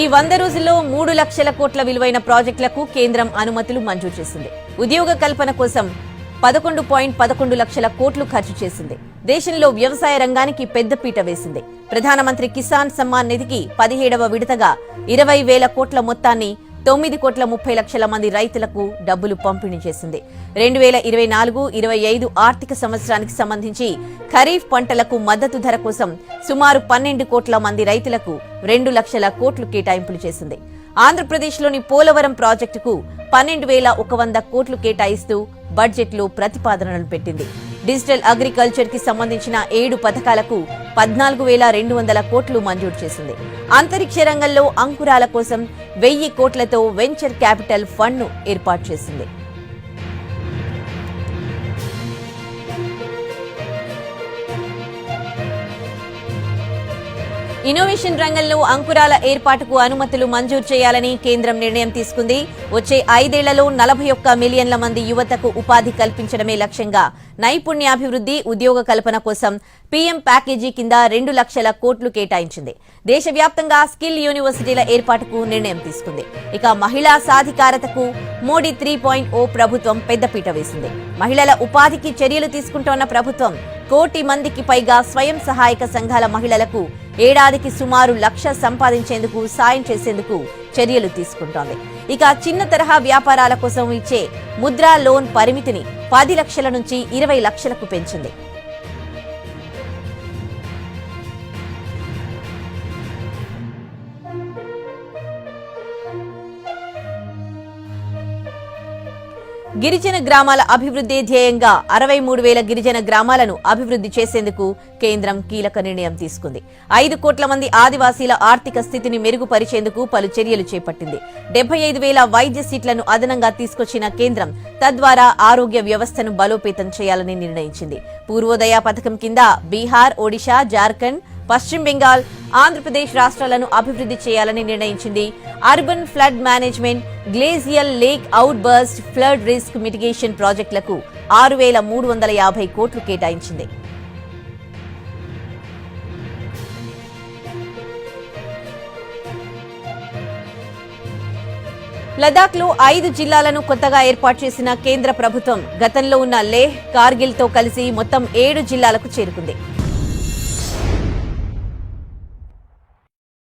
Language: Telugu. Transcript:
ఈ వంద రోజుల్లో మూడు లక్షల కోట్ల విలువైన ప్రాజెక్టులకు కేంద్రం అనుమతులు మంజూరు చేసింది. ఉద్యోగ కల్పన కోసం పదకొండు పాయింట్ పదకొండు లక్షల కోట్లు ఖర్చు చేసింది. దేశంలో వ్యవసాయ రంగానికి పెద్దపీట వేసింది. ప్రధానమంత్రి కిసాన్ సమ్మాన్ నిధికి పదిహేడవ విడతగా ఇరవై వేల కోట్ల మొత్తాన్ని తొమ్మిది కోట్ల ముప్పై లక్షల మంది రైతులకు డబ్బులు పంపిణీ చేసింది. రెండు వేల ఇరవై నాలుగు ఇరవై ఐదు ఆర్థిక సంవత్సరానికి సంబంధించి ఖరీఫ్ పంటలకు మద్దతు ధర కోసం సుమారు పన్నెండు కోట్ల మంది రైతులకు రెండు లక్షల కోట్లు కేటాయింపులు చేసింది. ఆంధ్రప్రదేశ్లోని పోలవరం ప్రాజెక్టుకు పన్నెండు వేల ఒక వంద కోట్లు కేటాయిస్తూ బడ్జెట్లో ప్రతిపాదనలు పెట్టింది. డిజిటల్ అగ్రికల్చర్కి సంబంధించిన ఏడు పథకాలకు పద్నాలుగు వేల రెండు వందల కోట్లు మంజూరు చేసింది. అంతరిక్ష రంగంలో అంకురాల కోసం వెయ్యి కోట్లతో వెంచర్ క్యాపిటల్ ఫండ్ను ఏర్పాటు చేసింది. ఇన్నోవేషన్ రంగంలో అంకురాల ఏర్పాటుకు అనుమతులు మంజూరు చేయాలని కేంద్రం నిర్ణయం తీసుకుంది. వచ్చే ఐదేళ్ళలో నలభై ఒక్క మిలియన్ల మంది యువతకు ఉపాధి కల్పించడమే లక్ష్యంగా నైపుణ్యాభివృద్ధి ఉద్యోగ కల్పన కోసం పీఎం ప్యాకేజీ కింద రెండు లక్షల కోట్లు కేటాయించింది. దేశవ్యాప్తంగా స్కిల్ యూనివర్సిటీల ఏర్పాటుకు నిర్ణయం తీసుకుంది. ఇక మహిళా సాధికారతకు మోడీ త్రీ పాయింట్ ఓ ప్రభుత్వం పెద్దపీట వేసింది. మహిళల ఉపాధికి చర్యలు తీసుకుంటోన్న ప్రభుత్వం కోటి మందికి పైగా స్వయం సహాయక సంఘాల మహిళలకు ఏడాదికి సుమారు లక్ష సంపాదించేందుకు సాయం చేసేందుకు చర్యలు తీసుకుంటోంది. ఇక చిన్న తరహా వ్యాపారాల కోసం ఇచ్చే ముద్రా లోన్ పరిమితిని పది లక్షల నుంచి ఇరవై లక్షలకు పెంచింది. గిరిజన గ్రామాల అభివృద్ధి ధ్యేయంగా అరవై మూడు వేల గిరిజన గ్రామాలను అభివృద్ధి చేసేందుకు కేంద్రం కీలక నిర్ణయం తీసుకుంది. ఐదు కోట్ల మంది ఆదివాసీల ఆర్థిక స్థితిని మెరుగుపరిచేందుకు పలు చర్యలు చేపట్టింది. డెబ్బై ఐదు వేల వైద్య సీట్లను అదనంగా తీసుకొచ్చిన కేంద్రం తద్వారా ఆరోగ్య వ్యవస్థను బలోపేతం చేయాలని నిర్ణయించింది. పూర్వోదయ పథకం కింద బీహార్ ఒడిశా జార్ఖండ్ పశ్చిమ బెంగాల్ ఆంధ్రప్రదేశ్ రాష్ట్రాలను అభివృద్ధి చేయాలని నిర్ణయించింది. Urban flood management glacial lake outburst flood risk mitigation ప్రాజెక్టులకు ఆరు వేల మూడు వందల యాభై కోట్లు కేటాయించింది. లదాఖ్లో ఐదు జిల్లాలను కొత్తగా ఏర్పాటు చేసిన కేంద్ర ప్రభుత్వం గతంలో ఉన్న లేహ్ కార్గిల్తో కలిసి మొత్తం ఏడు జిల్లాలకు చేరుకుంది.